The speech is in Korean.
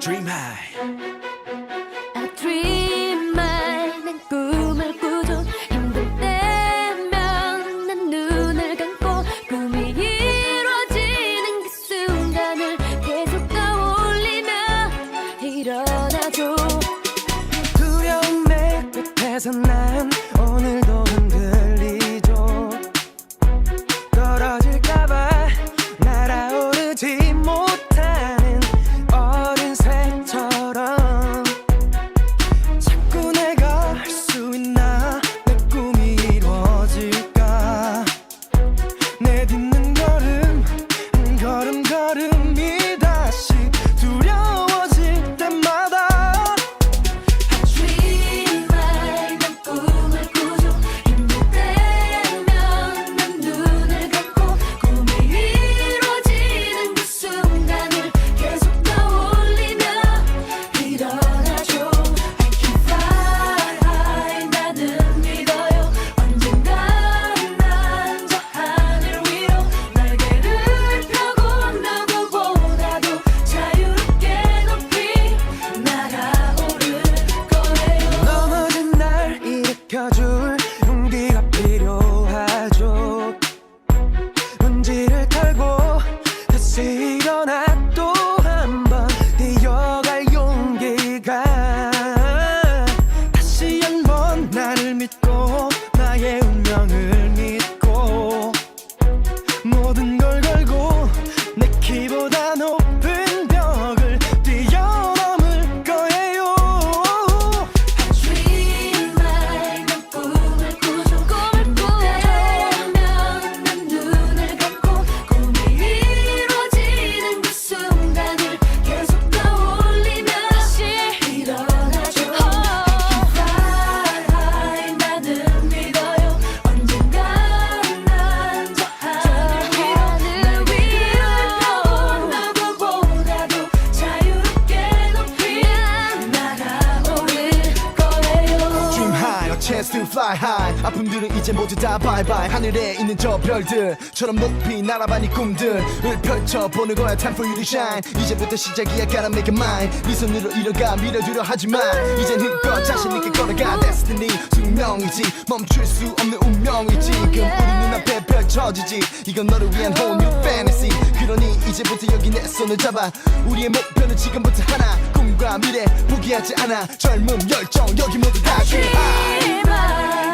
Dream high. I dream high. 난 꿈을 꾸죠. 힘들 때면 난 눈을 감고 꿈이 이루어지는 그 순간을 계속 떠올리며 일어나죠. 두려운 내 끝에서 난 오늘도 chance to fly high. 아픔들은 이제 모두 다 bye 하늘에 있는 저 별들처럼 높이 날아봐 네 꿈들을 펼쳐보는 거야. Time for you to shine. 이제부터 시작이야. Gotta make it mine 네 손으로 이뤄가 밀어두려 하지만 이젠 힘껏 자신 있게 걸어가. Destiny 숙명이지. 멈출 수 없는 운명이지. 지금 우리 눈앞에 펼쳐지지. 이건 너를 위한 whole new fantasy. 그러니 이제부터 여기 내 손을 잡아. 우리의 목표는 지금부터 하나. 꿈과 미래 포기하지 않아. 젊음 열정 여기 모두 다 high fly.